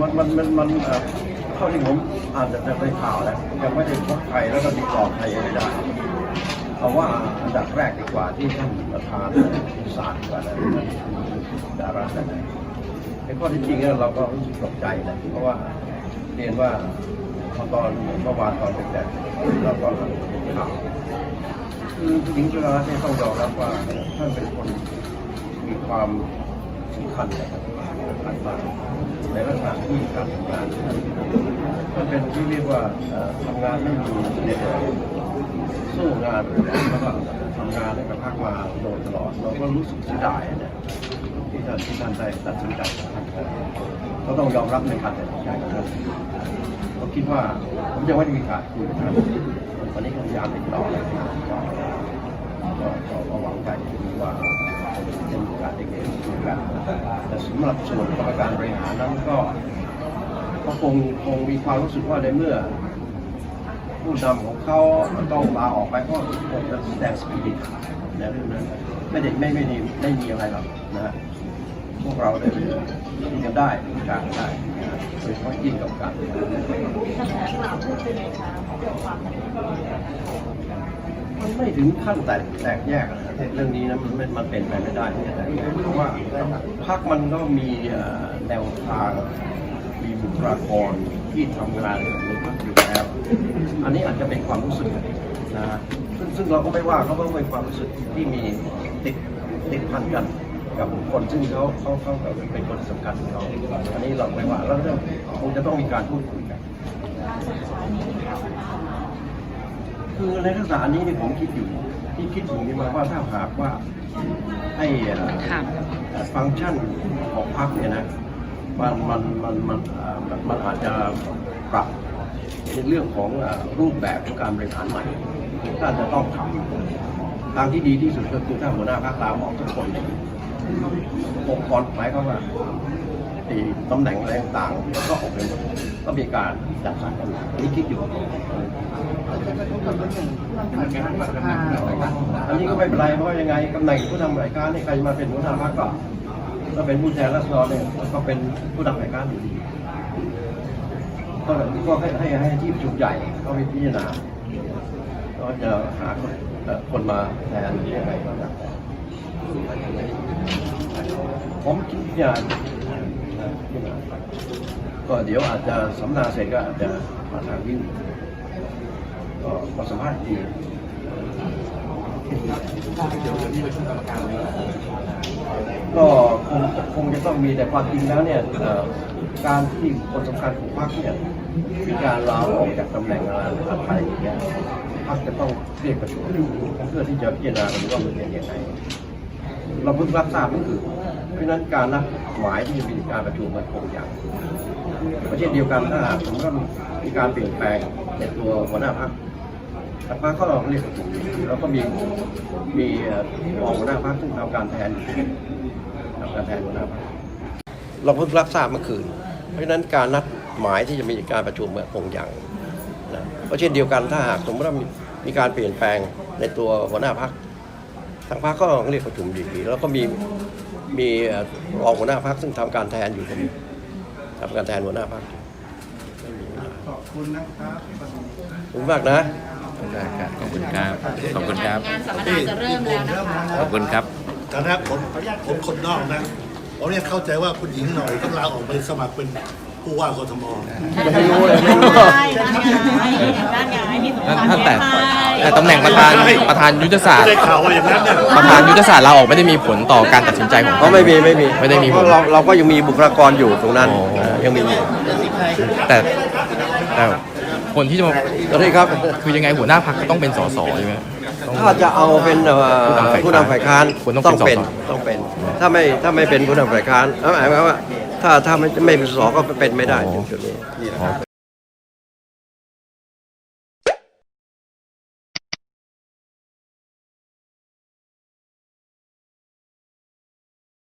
มันมันมันมันเท่าที่ผมอ่านจากในข่าวแล้วยังไม่ได้พบใครแล้วก็มีกรอบใครอะไรได้เอาะว่าอันดับแรกดีกว่าที่ท่านประธานศาลกว่านะดาราท่นนั้นในข้อที่จริงเนี่ยเราก็รู้สึกตกใจนะเพราะว่าเรียนว่าพอตอนเมื่อวานตอนแรกเราก็ข่าวคือหญิงจุฬาเนี่ยต้องยอมรับว่าท่านเป็นคนมีความสำคัญนะครับสำคัญมาก ในลักษณะที่การทำงานท่านเป็นที่เรียกว่าทำงานไม่มีเหน็ดเหนื่อสู้งานแล้วก็ทำงานให้กับภาคมาโดยตลอดเราก็รู้สึกเสียดายนะที่ท่านที่ท่านได้ตัดสินใจก็ต้องยอมรับในการตัดสินใจของท่านผมคิดว่าผมยังไม่ได้มีการคุยกับท่านวันนี้ก็พยายามติดต่อก็ก็ก็ก็หวังใจว่าจะมีการได้เกิดคุยกัน แต่สำหรับส่วนกรรมการบริหารนั้นก็ก็คงคงมีความรู้สึกว่าในเมื่อ ผู้นำของเขาต้องลาออกไปก็คงจะแสดงสปิริตในเรื่องนั้นไม่ได้ไม่ไม่ได้ไม่มีอะไรหรอกนะฮะพวกเราได้ที่กันได้การได้นะฮะโดยเฉพาะยิ่งกับการ มันไม่ถึงขั้นแตกแตกแยกนะเรื่องนี้นะมันมันมันเป็นไปไม่ได้ที่จะแตกแยกเพราะว่าพรรคมันก็มีแนวทางมีบุคลากรที่ทำงานในพักอยู่แล้ว อันนี้อาจจะเป็นความรู้สึกนะซึ่งซึ่งเราก็ไม่ว่าเขาก็เป็นความรู้สึกที่มีติดติดพันกันกับบุคคลซึ่งเขาเขาเขาเป็นคนสำคัญของเขาอันนี้เราไม่ว่าแล้วเรื่องคงจะต้องมีการพูดคุยกัน คือในลักษณะนี้เนี่ยผมคิดอยู่ ที่คิดถึงนี่มาว่าถ้าหากว่าให้เอ่อค่ะฟังก์ชันของพรรคเนี่ยนะมันมันมันมันเอ่อมันมันอาจจะปรับในเรื่องของเอ่อรูปแบบของการบริหารใหม่ท่านจะต้องทำทางที่ดีที่สุดก็คือถ้าหัวหน้าพรรคตามออกทุกคนเนี่ยองค์กรหมายความว่า ไอ้ตำแหน่งอะไรต่างๆก็ออกเป็นก็มีการจัดสรรกันอันนี้คิดอยู่อันนี้ก็ไม่เป็นไรเพราะยังไงตำแหน่งผู้นำรายการนี่ใครมาเป็นหัวหน้าพรรคก็ก็เป็นผู้แทนราษฎรเนี่ยก็เป็นผู้นำรายการอยู่ดีก็ก็ให้ให้ให้ที่ประชุมใหญ่เขาไปพิจารณาก็จะหาคนคนมาแทนยังไงก็แล้วแต่ผมคิดอย่าง ก็เดี๋ยวอาจจะสัมนาเสร็จก็อาจจะมาทางวิ่งก็ก็สัมภาษณ์อีกทีก็คงคงจะต้องมีแต่ความจริงแล้วเนี่ยการที่คนสำคัญของพรรคเนี่ยมีการลาออกจากตำแหน่งอะไรอะไรอย่างเงี้ยพรรคจะต้องเรียกประชุมเพื่อที่จะพิจารณาว่ามันเป็นยังไง เราเพิ่งรับทราบก็คือเพราะนั้นการนัดหมายที่จะมีการประชุมมันคงอย่างประเทศเดียวกันถ้าหากสมมติว่ามีการเปลี่ยนแปลงในตัวหัวหน้าพรรคแต่พรรคก็เรียกประชุมแล้วก็มีมีรองหัวหน้าพรรคซึ่งทำการแทนทำการแทนหัวหน้าพรรคเราเพิ่งรับทราบเมื่อคืน เพราะนั้นการนัดหมายที่จะมีการประชุมเมื่อคงอย่างเพราะเช่นเดียวกันถ้าหากสมมติว่ามีมีการเปลี่ยนแปลงในตัวหัวหน้าพรรค ทางพรรคก็ต้องเรียกประชุมดีๆแล้วก็มีมีเอ่อรองหัวหน้าพรรคซึ่งทำการแทนอยู่ตรงนี้ทำการแทนหัวหน้าพรรคอยู่ขอบคุณนะครับขอบคุณมากนะได้ครับขอบคุณครับขอบคุณครับงานสัมมนาจะเริ่มแล้วนะคะขอบคุณครับตอนแรกผมผมคนนอกนะผมเนี่ยเข้าใจว่าคุณหญิงหน่อยต้องลาออกไปสมัครเป็น ผู้ว่ากทมไม่รู้เลยไม่รู้ใช่ด้านไงด้านไงมีสงครามตั้งแยแต่กไปแต่ตำแหน่งประธานประธานยุทธศาสตไม่ร์ ได้ข่าวว่าอย่างนั้นเนี่ยประธานยุทธศาสตร์ลาออกไม่ได้มีผลต่อการตัดสินใจของเขา ไม่มีไม่มีไม่ได้มีเพผลราะเราเราก็ยังมีบุคลากรอยู่ตรงนั้นอ๋อ เอ่อยังมีอยู่แต่แต่คนที่จะมาสวัสดีครับ คือยังไงหัวหน้าพรรคก็ต้องเป็นสสใช่ไหมต้อง ถ้าจะเอาเป็นเอ่อผู้นำฝ่ายค้านผู้นำฝ่ายค้านคุณต้องเป็นต้องเป็นสสต้องเป็นถ้าไม่ถ้าไม่เป็นผู้นำฝ่ายค้านเอ้าหมายความว่า ถ้าถ้าไม่ไม่เป็นสอก็เป็นไม่ได้จุดนี้